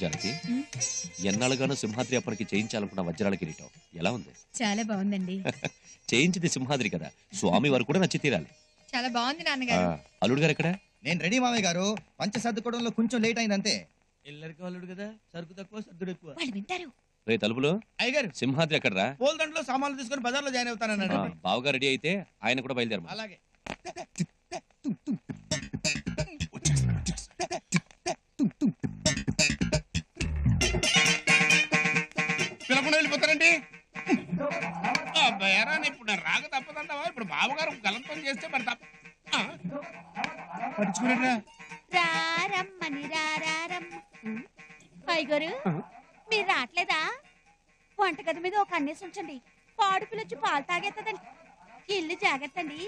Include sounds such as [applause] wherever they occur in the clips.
జానకి ఎన్నాళ్ళుగానో సింహాద్రి అప్పటికి చేయించాలనుకున్న వజ్రాల కిరీటం. ఎలా ఉంది? చాలా బాగుందండి. [laughs] చేయించింది సింహాద్రి కదా. స్వామి వారు కూడా నచ్చి తీరాలి. చాలా బాగుంది నాన్నగారు. అల్లుడు గారు ఎక్కడ? నేను రెడీ మామయ్య గారు. పంచ సర్దుకోవడంలో కొంచెం లేట్ అయింది అంతే ఇల్లరికి వాళ్ళుడు కదా. సరుకు తక్కువ సర్దుడు ఎక్కువ. వాళ్ళు వింటారు. రే తలుపులు. అయ్యగారు. సింహాద్రి ఎక్కడరా? పూల దండలో సామాన్లు తీసుకొని బజార్లో జాయిన్ అవుతానన్నాడు. బావగా రెడీ అయితే ఆయన కూడా బయలుదేరమా అలాగే. పిలకుండా వెళ్ళిపోతారండి. ఇప్పుడు నేను రాక తప్పదంటావా? ఇప్పుడు బావగారు గలంతం చేస్తే మరి తప్ప ఆ? పట్టించుకున్నాడురా రారమ్మని రారమ్మ పైగారు మీరు రావట్లేదా? వంటగది మీద ఒక అన్నేసి ఉంచండి. పాడు పిల్లొచ్చి పాలు తాగేస్తుందండి ఇల్లు జాగ్రత్త అండి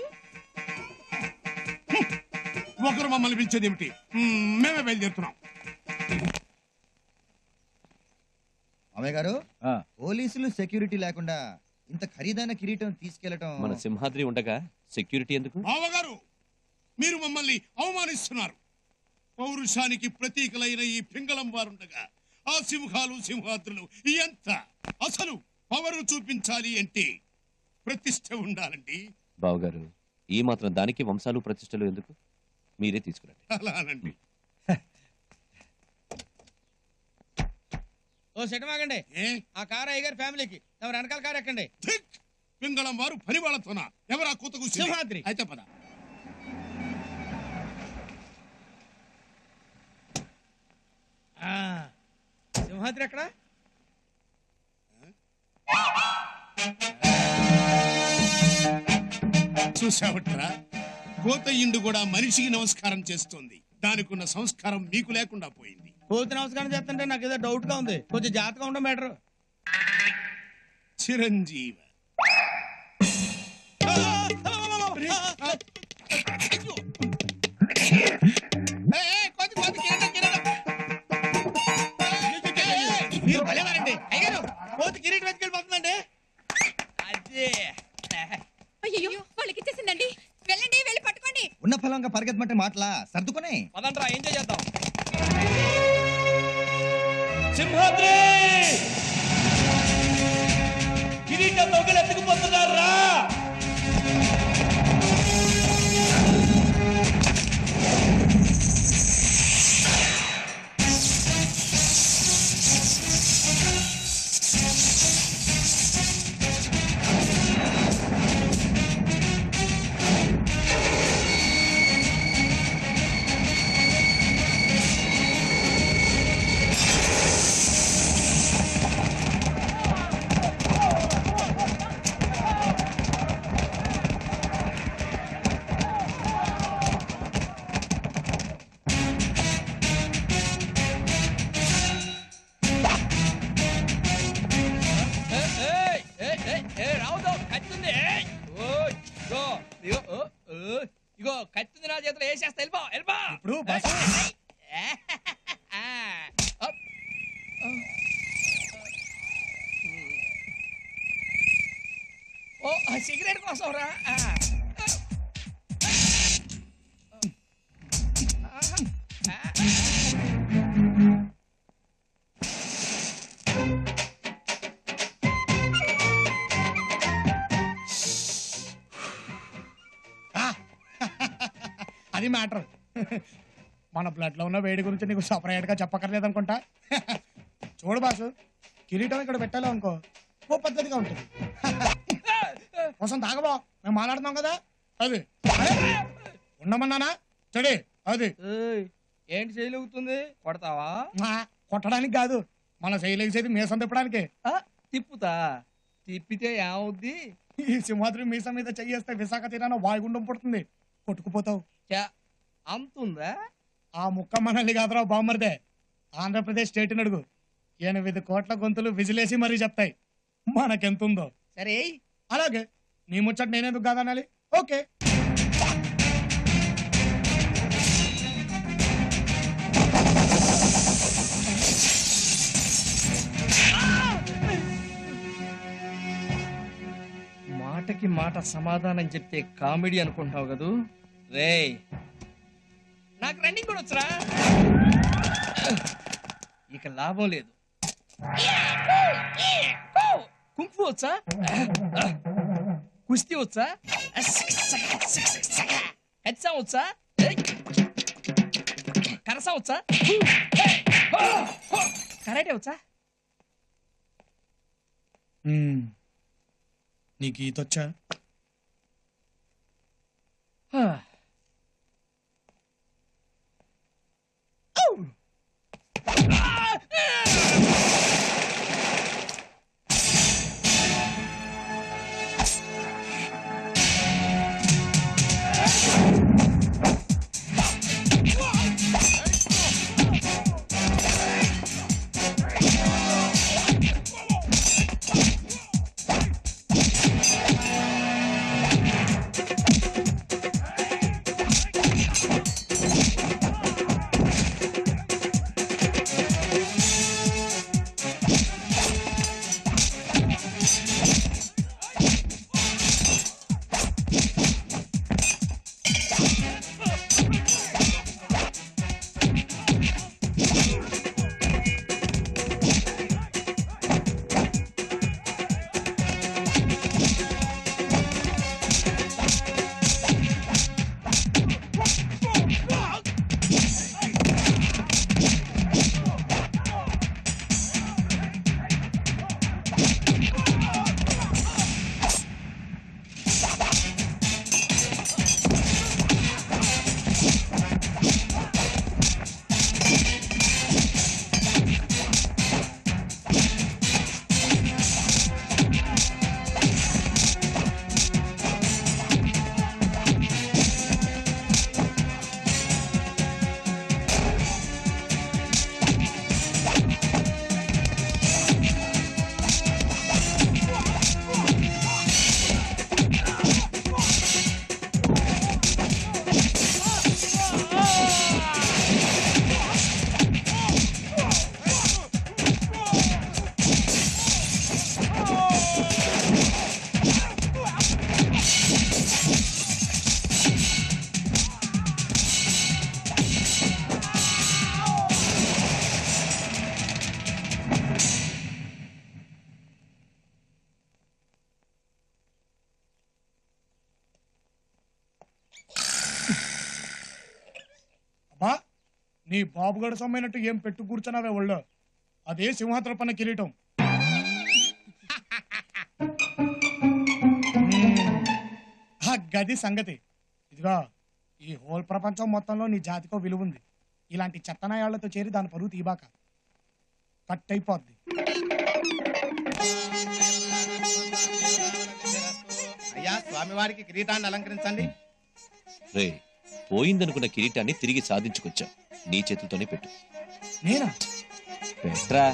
ఒకరు మమ్మల్ని పిలిచేది ఏమిటి? మ్మ్, బయలుదేరుతున్నాం. మామయ్య గారు పోలీసులు సెక్యూరిటీ లేకుండా ఇంత ఖరీదైన కిరీటం తీసుకెళ్ళటం మన సింహాద్రి ఉండగా సెక్యూరిటీ ఎందుకు? బావగారు మీరు మమ్మల్ని అవమానిస్తున్నారు. పౌరుషానికి ప్రతీకలైన ఈ పింగళం వారుండగా ఆ సింహాలు సింహాద్రులు ఎంత అసలు పవరు చూపించాలి అంటే ప్రతిష్ట ఉండాలండి. బావగారు ఈ మాత్రం దానికి వంశాలు ప్రతిష్టలు ఎందుకు? మీరే తీసుకురండి. అలానండి ఓ సెట్ ఆగండి. ఏ? ఆ కార్ అయ్యగారి ఫ్యామిలీకి. ఎవరు వెనకాల కార్ ఎక్కండి. ధిక్! పింగళం వారు పని వాళ్ళతోనా ఎవరా కూత కూసింది? సింహాద్రి. అయితే పద. సింహాద్రి ఎక్కడ? చూసావట్రా? కోత ఇండు కూడా మనిషికి నమస్కారం చేస్తుంది. దానికున్న సంస్కారం మీకు లేకుండా పోయింది. పూర్తి నమస్కారం చేస్తుంటే నాకు ఏదో డౌట్గా ఉంది. కొంచెం జాగ్రత్తగా ఉండడం బెటర్ చిరంజీవ. వెతికెళ్ళిపోతుందండి అదే. అయ్యో వాళ్ళకి ఇచ్చేసిందండి. వెళ్ళండి వెళ్ళి పట్టుకోండి. ఉన్న ఫలంగా పరిగెత్తమంటే మాటలా? సర్దుకునే. పదంట్రా ఎంజాయ్ చేద్దాం సింహాద్రి! కిరీటం దొంగలు ఇగో ఇగో కత్తుంది నా చేతిలో వేసేస్తా వెళ్ళిపో వెళ్ళిపో. ఇప్పుడు అది మ్యాటర్. మన బ్లడ్లో ఉన్న వేడి గురించి నీకు సపరేట్గా చెప్పక్కర్లేదు అనుకుంటా. చూడు బాసు కిరీటం ఇక్కడ పెట్టాలి అనుకో ఓ పద్ధతిగా ఉంటుంది. కోసం తాగబో మేము మాట్లాడుతున్నాం కదా. అది. ఉండమన్నానా? చెడి అది. ఏంటి చేయలుగుతుంది కొడతావా? కొట్టడానికి కాదు మన శైలేసేది మీసం తిప్పడానికి. తిప్పుతా. తిప్పితే ఏమవుద్ది? ఈ సింహాద్రి మీసం మీద చెయ్యేస్తే విశాఖ తీరాన వాయుగుండం పుడుతుంది. కొట్టుకుపోతావు. అంతుందా? ఆ ముక్క మనల్ని కాదురా బామ్మర్దే. ఆంధ్రప్రదేశ్ స్టేట్ అడుగు. ఎనిమిది కోట్ల గొంతులు విజిలేసి మరీ చెప్తాయి. మనకెంతుందో. సరే. అలాగే నీ ముచ్చట నేనెందుకు కాదనాలి? ఓకే. మాట మాటకి మాట సమాధానం చెప్తే కామెడీ అనుకుంటావు కదూ? రేయ్. నాకు రన్నింగ్ కూడా వచ్చరా? ఇక లాభం లేదు. కుంఫు వచ్చా? కుస్తీ వచ్చా? హెచ్చా వచ్చా? కరసా వచ్చా? కరాటే వచ్చా. నీకు ఈతొచ్చా Ah! నీ బాబుగడు సమ్మైనట్టు ఏం పెట్టు కూర్చున్నావే ఒళ్ళో? అదే సింహాద్ర పన్న కిరీటం. ఆ గది సంగతి. ఇదిగా ఈ హోల్ ప్రపంచం మొత్తంలో నీ జాతికో విలువ ఉంది ఇలాంటి చెత్తనాయాళ్ళతో చేరి దాని పరువు తీబాక. కట్ అయిపోద్ది అయ్యా స్వామివారికి కిరీటాన్ని అలంకరించండి. రే పోయిందనుకున్న కిరీటాన్ని తిరిగి సాధించుకొచ్చా నీ చేతులతోనే పెట్టు. నేనా? పెట్రా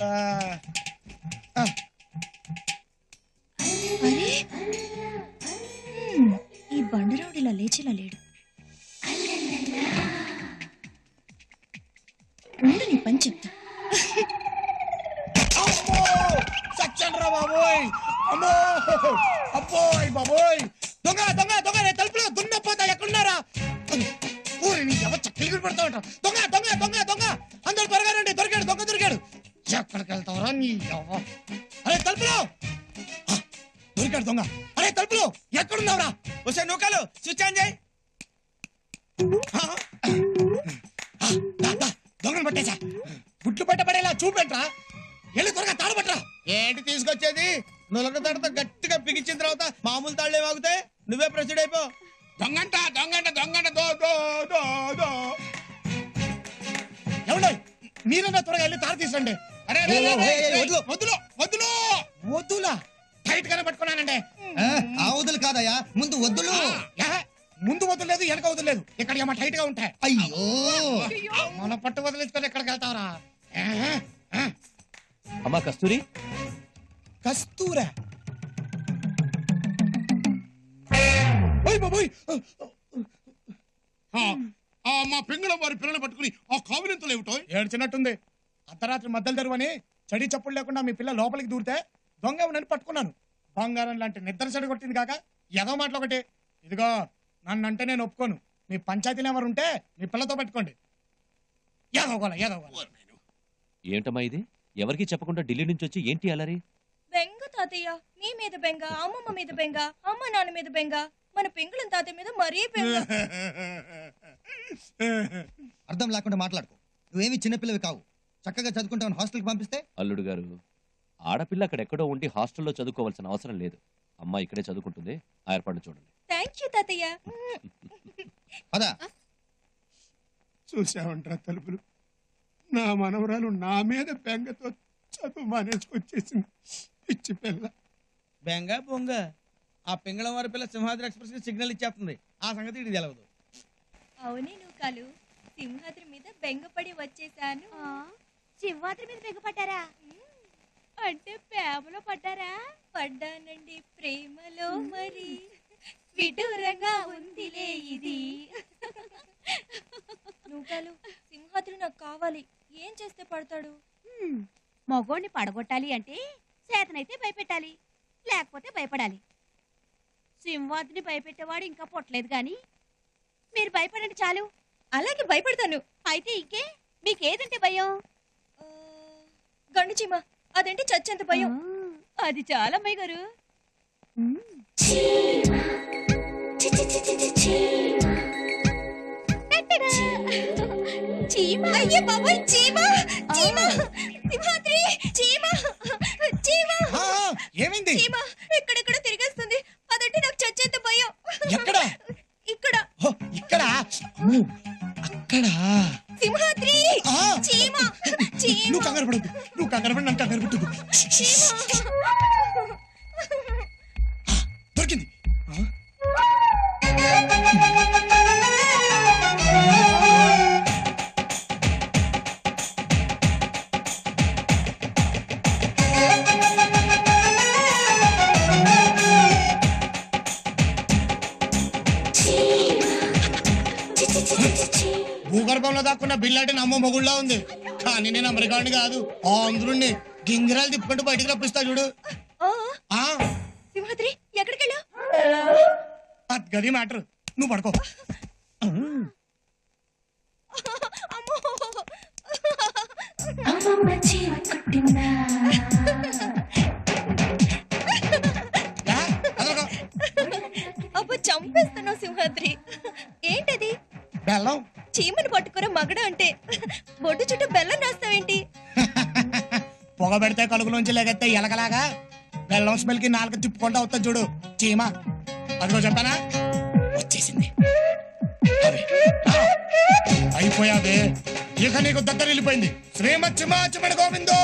సింహాద్రి గట్టిగా బిగించిన తర్వాత మామూలు తాళ్ళే వాగుతాయి నువ్వే ప్రెసిడ్ అయిపో. దొంగంట దొంగంట దొంగంట దో దో దో దో. ఎవడో మీరన్నా త్వరగా వెళ్ళి తాడు తీసండి. అరే వదులు. వదులు వదులు. వద్దులా టైట్ గానే పట్టుకున్నానండి. ఆ, ఆ వదులు కాదయ్యా ముందు వద్దులు ముందు వదలలేదు వెనక వదలలేదు. ఇక్కడ ఏమో టైట్గా ఉంటాయి. అయ్యో. మన పట్టు వదిలించుకొని ఎక్కడికి వెళ్తావరా? అమ్మా కస్తూరి? కస్తూరా? ఓయ్ బాబోయ్ ఆ, ఆ, మా పింగళ వారి పిల్లలు పట్టుకుని ఆ కావినంతలు ఏమిటో? ఏడ్చినట్టుంది. అర్ధరాత్రి మధ్యలో తెరువని చడి చప్పుడు లేకుండా మీ పిల్ల లోపలికి దూరితే దొంగ నన్ను పట్టుకున్నాను. బంగారం లాంటి నిద్ర చెడు కొట్టింది కాక ఎదో మాటలు ఒకటి. ఇదిగో నన్ను అంటే నేను ఒప్పుకోను. మీ పంచాయతీలు ఎవరు ఉంటే మీ పిల్లతో పెట్టుకోండి. ఏదోగోల ఏంటమ్మా ఇది? ఎవరికి చెప్పకుండా ఢిల్లీ నుంచి వచ్చి ఏంటి అలరి? బెంగ తాతయ్య మీ మీద బెంగ అమ్మమ్మ మీద బెంగ అమ్మ నాన్న మీద బెంగ. మన పెంగుళం తాతయ్య మీద మరీ బెంగ అర్థం లేకుండా మాట్లాడుకో. నువ్వేమి చిన్నపిల్లవి కావు. చక్కగా చదువుకుంటావు హాస్టల్కి పంపిస్తే? అల్లుడు గారు ఆడపిల్ల అక్కడెక్కడో ఉండి హాస్టల్లో చదువుకోవాల్సిన అవసరం లేదు. అమ్మ ఇక్కడే చదువుకుంటుంది. ఆ ఏర్పాటు చూడండి. థ్యాంక్ యూ తాతయ్య. పదా. చూసావంటారా తలుపులు. నా మనవరాలు నా మీద బెంగతో చదువు మానేసుకొచ్చేసింది పిచ్చి పిల్ల. బెంగ బొంగ. ఆ పింగళం వారి పిల్ల సింహాద్రి ఎక్స్ప్రెస్కి సిగ్నల్ ఇచ్చేస్తుంది. ఆ సంగతి ఇది తెలవదు. అవునే నూకాలు సింహాద్రి మీద బెంగపడి వచ్చేసాను. శివరాత్రి మీద బెగపడ్డారా? అంటే ప్రేమలో పడ్డారా? పడ్డానండి ప్రేమలో మరి. విడూరంగా ఉందిలే ఇది. నూకాలు సింహాద్రి నాకు కావాలి. ఏం చేస్తే పడతాడు? మగోణ్ణి పడగొట్టాలి అంటే చేతనైతే భయపెట్టాలి. లేకపోతే భయపడాలి. సింహాద్రిని భయపెట్టేవాడు ఇంకా పుట్టలేదు గాని. మీరు భయపడండి చాలు. అలాగే భయపడతాను. అయితే ఇంకే? మీకేదంటే భయం? గండు చీమ. అదేంటి చచ్చేంత భయం. అది చాలా అమ్మాయి గారు. హ్మ్. టట్టడా! చీమ. అయ్యే బాబాయ్ చీమ. చీమ. సింహాద్రి చీమ. చీమ. ఆ, ఆ, ఏమైంది? చీమ. ఎక్కడెక్కడ తిరిగేస్తుంది. చచ్చేంత భయం. ఎక్కడ? ఇక్కడ. ఓ, ఇక్కడ? అమ్మో, అక్కడ. సింహాద్రి! ఆ, చీమ! చీమ! నువ్వు కంగారు పడద్దు. నువ్వు కంగారు పడి నన్ను కంగారు పెట్టదు దొరికింది భూగర్భంలో దాక్కున్న బిల్లాటి నమ్మ మొగుళ్ళ ఉంది. కానీ నేను అమెరికాని కాదు ఆంధ్రుణ్ణి గింగిరాలు తిప్పుకుంటూ బయటికి రప్పిస్తా చూడు. ఆ, సింహాద్రి ఎక్కడికి గది మ్యాటర్. నువ్వు పడుకో. అబ్బో చంపేస్తున్నావు సింహాద్రి. బెల్లం? చీమను పట్టుకున్న మగడ అంటే బొడ్డు చుట్టూ బెల్లం రాస్తావేంటి? [laughs] పొగ పెడితే కలుగులోంచి లేకెత్తే ఎలకలాగా బెల్లం స్మెల్కి నాలుగు తిప్పుకుంటా అవుతా చూడు చీమ. అదిగో చెప్పానా వచ్చేసింది. అయిపోయావే ఇక నీకు దగ్గర వెళ్ళిపోయింది శ్రీమత్ చిమాచమణ గోవిందో!